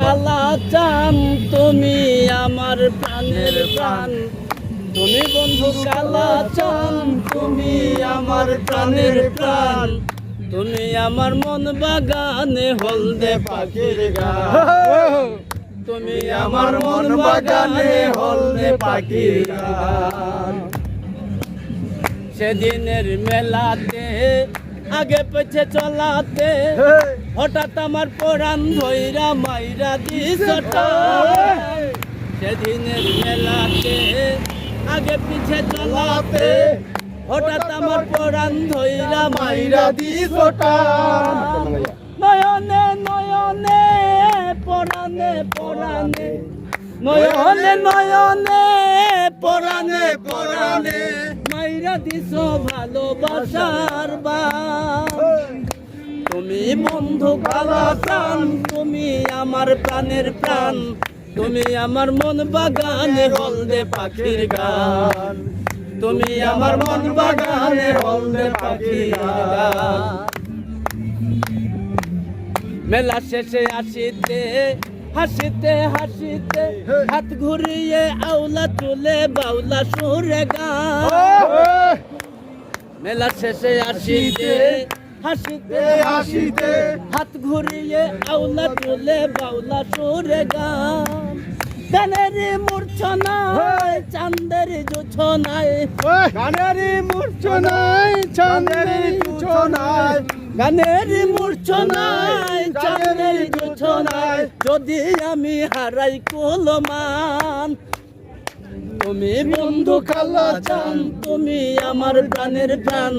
কালা চান তুমি আমার প্রাণের প্রাণ। তুমি বন্ধু কালা চান তুমি আমার প্রাণের প্রাণ। তুমি আমার মন বাগানে হলদে পাখির গান। তুমি আমার মন বাগানে হলদে পাখির গান। সেদিনের মেলাতে আগে পেছে চলাতে। হঠাৎ আমার পরাণ ধৈরা মাইরা দিছটা সেদিনের মেলাতে আগে পিছে চলাতে। হঠাৎ আমার পরাণ ধৈরা মাইরা দিছটা নয়নে নয়নে পরাণে পরাণে। নয়নে নয়নে পরাণে পরাণে মাইরা দিছ ভালোবাসার তুমি বন্ধু কালা প্রাণ তুমি আমার প্রাণের প্রাণ, তুমি আমার মন বাগানে হলদে পাখির গান। তুমি আমার মন বাগানে হলদে পাখির গান। মেলা শেষে আসিতে হাসিতে হাসিতে হাত ঘুরিয়ে আউলা চুলে বাউলা সুরে গান মেলা শেষে আসিতে হাসিতে হাসিতে হাত ঘুরিয়ে আউলা চুলে বাউলা সুরে গান গানের মূর্ছনায় চান্দের জোছনায়। গানেরই মূর্ছনায় চাঁদের জোছনায়। গানের মূর্ছনায় চাঁদের জোছনায় যদি আমি হারাই কুলমান তুমি বন্ধু কালা চান তুমি আমার প্রাণের প্রাণ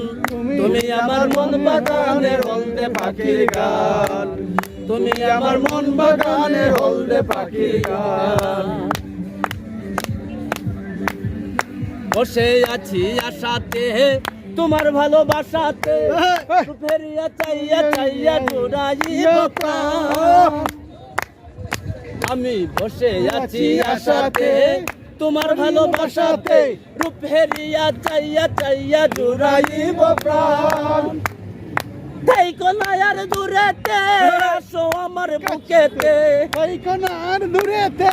তুমি আমার মন বাগানের হলদে পাখির গান তুমি আমার মন বাগানের হলদে পাখির গান। বসে আছি আশাতে তোমার ভালোবাসাতে ফেরিয়া চাইয়া চাইয়া আমি বসে আছি আশাতে তোমার ভালোবাসাতে রূপ হেরিয়া চাইয়া চাইয়া জোড়াইব প্রাণ তাই কোনায়ার দূরেতে আসো আমার বুকেতে। ওই কোনার দূরেতে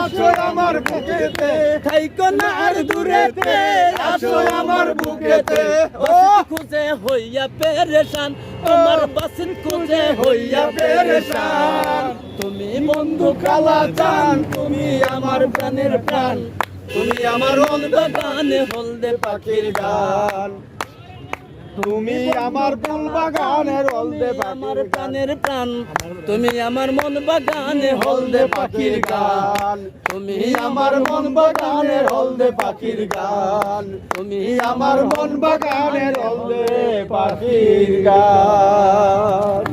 আসো আমার বুকেতে। তাই কোনার দূরেতে আসো আমার বুকেতে। ও! খুঁজে হইয়া পেরেশান তোমার বাসিন খুঁজে হইয়া পেরেশান। তুমি বন্ধু কালা চান তুমি আমার প্রাণের প্রাণ। তুমি আমার মন বাগানে হলদে পাখির গান তুমি আমার ফুল বাগানের হলদে আমার পাখির গান। প্রাণের প্রাণ তুমি আমার মন বাগানে হলদে পাখির গান। তুমি আমার মন বাগানের হলদে পাখির গান। তুমি আমার মন বাগানের হলদে পাখির গান।